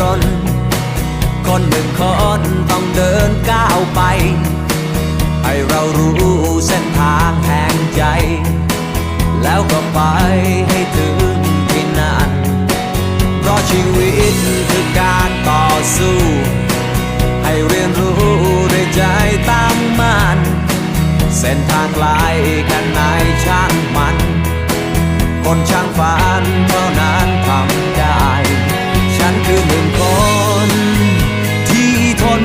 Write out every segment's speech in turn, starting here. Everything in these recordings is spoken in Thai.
รน คนหนึ่งคนต้องเดินก้าวไป ให้เรารู้เส้นทางแห่งใจ แล้วก็ไปให้ถึงที่นั่นเพราะชีวิตคือการต่อสู้ ให้เรียนรู้ด้วยใจตั้งมั่นเส้นทางไกลแค่ไหนช่างมัน คนช่างฝันเท่านั้นทำ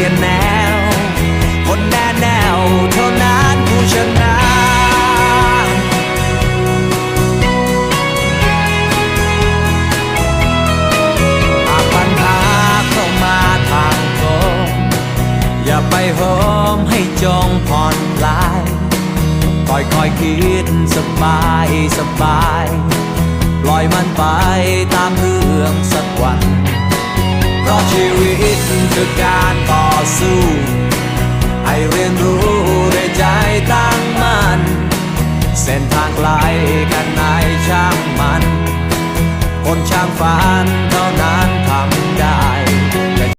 ลี่ยนแนว คนแน่แนวเท่านั้นผู้ชนะหากปัญหาเข้ามาทางตรงอย่าไปโหมให้จงผ่อนคลายค่อยค่อยคิดสบายสบายปล่อยมันไปตามเรื่องสักวันเพราะชีวิตคือการ กันนายช่างมัน คนช่างฝันเท่านั้น